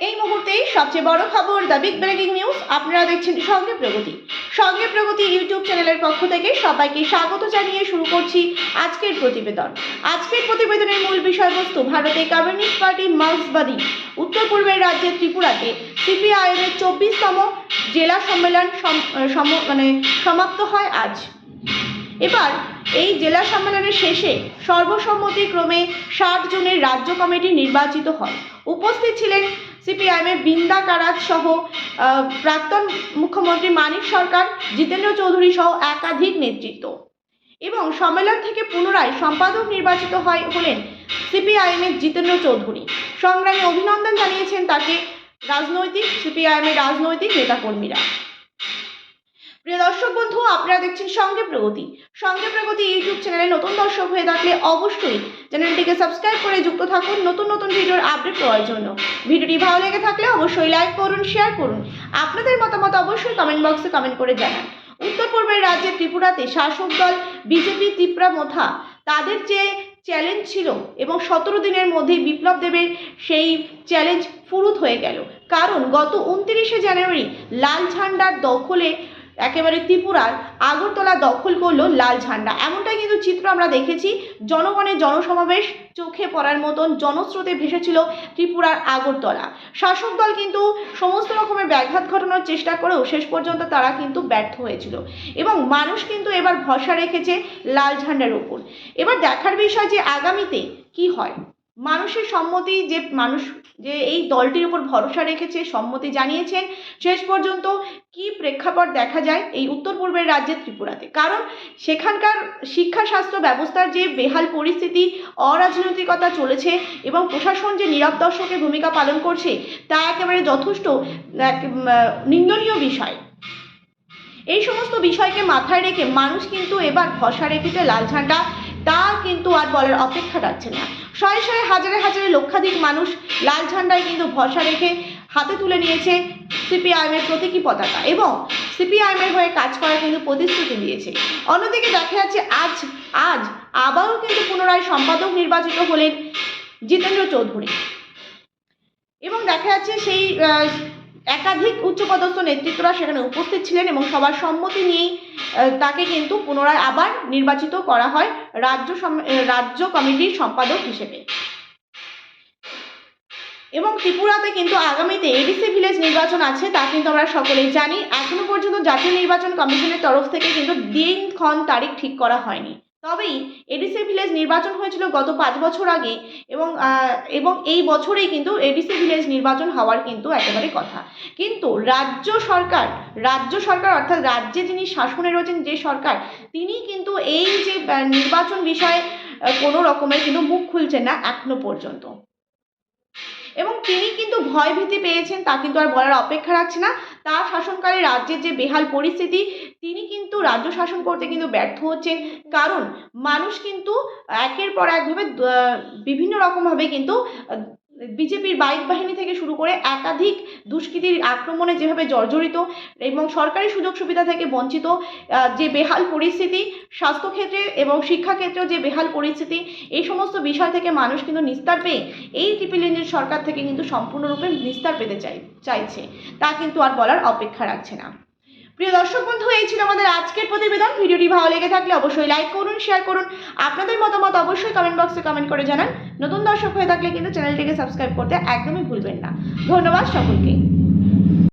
এই মুহূর্তেই সবচেয়ে বড় খবর দ্য বিগ ব্রেকিং নিউজ আপনারা দেখছেন সঙ্গে প্রগতি। সঙ্গে প্রগতি ইউটিউব চ্যানেলের পক্ষ থেকে সবাইকে স্বাগত জানিয়ে শুরু করছি আজকের প্রতিবেদন। আজকের প্রতিবেদনের মূল বিষয়বস্তু ভারতে কমিউনিস্ট পার্টি মার্ক্সবাদী, উত্তর পূর্বের রাজ্যের ত্রিপুরাতে সিপিআইএমের চব্বিশতম জেলা সম্মেলন সম- সম- মানে সমাপ্ত হয় আজ। এবার এই জেলা সম্মেলনের শেষে সর্বসম্মতিক্রমে ষাট জনের রাজ্য কমিটি নির্বাচিত হয়। উপস্থিত ছিলেন সিপিআইএমের বৃন্দা কারাত সহ প্রাক্তন মুখ্যমন্ত্রী মানিক সরকার, জিতেন্দ্র চৌধুরী সহ একাধিক নেতৃত্ব। এবং সম্মেলন থেকে পুনরায় সম্পাদক নির্বাচিত হয় হলেন সিপিআইএমের জিতেন্দ্র চৌধুরী। সংগ্রামে অভিনন্দন জানিয়েছেন তাকে রাজনৈতিক সিপিআইএমের রাজনৈতিক নেতাকর্মীরা। প্রিয় দর্শক বন্ধু, আপনারা দেখছেন সঙ্গে প্রগতি। সঙ্গে প্রগতি ইউটিউব চ্যানেলে নতুন দর্শক হয়ে থাকলে অবশ্যই চ্যানেলটিকে সাবস্ক্রাইব করে যুক্ত থাকুন নতুন নতুন ভিডিওর আপডেট পাওয়ার জন্য। ভিডিওটি ভালো লেগে থাকলে অবশ্যই লাইক করুন, শেয়ার করুন। আপনাদের মতামত অবশ্যই কমেন্ট বক্সে কমেন্ট করে জানান। উত্তর পূর্বের রাজ্যে ত্রিপুরাতে শাসক দল, বিজেপি, ত্রিপুরা, মোথা, তাদের যে চ্যালেঞ্জ ছিল এবং সতেরো দিনের মধ্যেই বিপ্লব দেবের সেই চ্যালেঞ্জ ফুরুত হয়ে গেল। কারণ গত উনত্রিশে জানুয়ারি লাল ঝান্ডার দখলে একেবারে ত্রিপুরার আগরতলা দখল করল লাল ঝান্ডা। এমনটাই কিন্তু চিত্র আমরা দেখেছি। জনগণের জনসমাবেশ চোখে পড়ার মতন জনস্রোতে ভেসেছিল ত্রিপুরার আগরতলা। শাসক দল কিন্তু সমস্ত রকমের ব্যাঘাত ঘটানোর চেষ্টা করেও শেষ পর্যন্ত তারা কিন্তু ব্যর্থ হয়েছিল। এবং মানুষ কিন্তু এবার ভরসা রেখেছে লাল ঝান্ডার উপর এবার দেখার বিষয় যে আগামীতে কি হয়। মানুষের সম্মতি যে মানুষ, যে এই দলটির উপর ভরসা রেখেছে, সম্মতি জানিয়েছেন, শেষ পর্যন্ত কি প্রেক্ষাপট দেখা যায় এই উত্তর পূর্বের রাজ্যের ত্রিপুরাতে? কারণ সেখানকার শিক্ষা স্বাস্থ্য ব্যবস্থার যে বেহাল পরিস্থিতি, অরাজনৈতিকতা চলেছে এবং প্রশাসন যে নীরব দর্শকের ভূমিকা পালন করছে, তা একেবারে যথেষ্ট নিন্দনীয় বিষয়। এই সমস্ত বিষয়কে মাথায় রেখে মানুষ কিন্তু এবার ভরসা রেখেছে লাল ঝান্ডা তা কিন্তু আর বলার অপেক্ষা রাখছে না। শয়ে শয়ে হাজারে হাজারে লক্ষাধিক মানুষ লাল ঝান্ডায় কিন্তু ভরসা রেখে হাতে তুলে নিয়েছে সিপিআইএমের প্রতীকী পতাকা এবং সিপিআইএমের হয়ে কাজ করার কিন্তু প্রতিশ্রুতি দিয়েছে। অন্যদিকে দেখা যাচ্ছে আজ আজ আবারও কিন্তু পুনরায় সম্পাদক নির্বাচিত হলেন জিতেন্দ্র চৌধুরী। এবং দেখা যাচ্ছে সেই একাধিক উচ্চপদস্থ নেতৃত্বরা সেখানে উপস্থিত ছিলেন এবং সবার সম্মতি নিয়েই তাকে কিন্তু পুনরায় আবার নির্বাচিত করা হয় রাজ্য রাজ্য কমিটির সম্পাদক হিসেবে। এবং ত্রিপুরাতে কিন্তু আগামীতে এডিসি ভিলেজ নির্বাচন আছে, তা কিন্তু আমরা সকলেই জানি। এখনও পর্যন্ত জাতীয় নির্বাচন কমিশনের তরফ থেকে কিন্তু দিনক্ষণ তারিখ ঠিক করা হয়নি। তবেই এডিসি ভিলেজ নির্বাচন হয়েছিল গত পাঁচ বছর আগে এবং এবং এই বছরেই কিন্তু এডিসি ভিলেজ নির্বাচন হওয়ার কিন্তু একেবারে কথা। কিন্তু রাজ্য সরকার রাজ্য সরকার অর্থাৎ রাজ্যে যিনি শাসনে রয়েছেন যে সরকার, তিনি কিন্তু এই যে নির্বাচন বিষয়ে কোনো রকমের কিন্তু মুখ খুলছেন না এখনও পর্যন্ত। এবং তিনি কিন্তু ভয় ভীতি পেয়েছেন, তা কিন্তু আর বলার অপেক্ষা রাখছে না। তার শাসনকালে রাজ্যের যে বেহাল পরিস্থিতি, তিনি কিন্তু রাজ্য শাসন করতে কিন্তু ব্যর্থ হচ্ছেন। কারণ মানুষ কিন্তু একের পর একভাবে বিভিন্ন রকমভাবে কিন্তু বিজেপির বাইক বাহিনী থেকে শুরু করে একাধিক দুষ্কৃতীর আক্রমণে যেভাবে জর্জরিত এবং সরকারি সুযোগ সুবিধা থেকে বঞ্চিত যে বেহাল পরিস্থিতি, স্বাস্থ্যক্ষেত্রে এবং শিক্ষাক্ষেত্রেও যে বেহাল পরিস্থিতি, এই সমস্ত বিষয় থেকে মানুষ কিন্তু নিস্তার পেয়ে এই ট্রিপল ইঞ্জিন সরকার থেকে কিন্তু সম্পূর্ণরূপে নিস্তার পেতে চাই, চাইছে। তা কিন্তু আর বলার অপেক্ষা রাখছে না। প্রিয় দর্শক বন্ধু, এই ছিল আমাদের আজকের প্রতিবেদন। ভিডিওটি ভালো লেগে থাকলে অবশ্যই লাইক করুন শেয়ার করুন। আপনাদের মতামত অবশ্যই কমেন্ট বক্সে কমেন্ট করে জানান। নতুন দর্শক হয়ে থাকলে কিন্তু চ্যানেলটিকে সাবস্ক্রাইব করতে একদমই ভুলবেন না। ধন্যবাদ সকলকে।